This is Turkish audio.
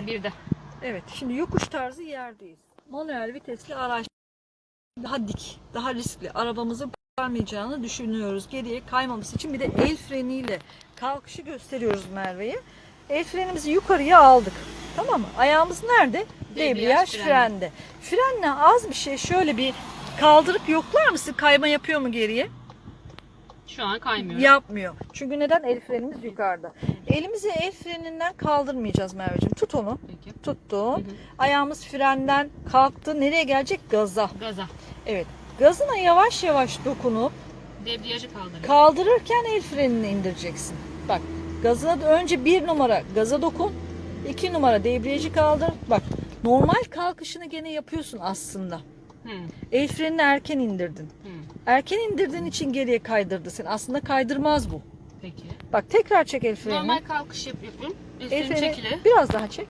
Bir de. Evet, şimdi yokuş tarzı yerdeyiz. Manuel vitesli araç daha dik, daha riskli. Arabamızın kurtarmayacağını düşünüyoruz. Geriye kaymaması için bir de el freniyle kalkışı gösteriyoruz Merve'ye. El frenimizi yukarıya aldık. Tamam mı? Ayağımız nerede? Debriyaj Debriyaj frende. frende. Frenle az bir şey şöyle bir kaldırıp yoklar mısın? Kayma yapıyor mu geriye? Şu an kaymıyor. Yapmıyor. Çünkü neden? El frenimiz yukarıda. Elimizi el freninden kaldırmayacağız Merveciğim. Tut onu. Peki. Tuttun. Hı hı. Ayağımız frenden kalktı. Nereye gelecek? Gaza. Gaza. Evet. Gazına yavaş yavaş dokunup Debriyajı kaldırıyor. kaldırırken el frenini indireceksin. Bak gazına da önce bir numara gaza dokun. iki numara debriyajı kaldır. Bak normal kalkışını gene yapıyorsun aslında. Hı. El frenini erken indirdin. Erken indirdiğin için geriye kaydırdı seni. Aslında kaydırmaz bu. Peki. Bak tekrar çek el frenini. Normal kalkış yap yapıyorum. El el freni çekili. biraz daha çek.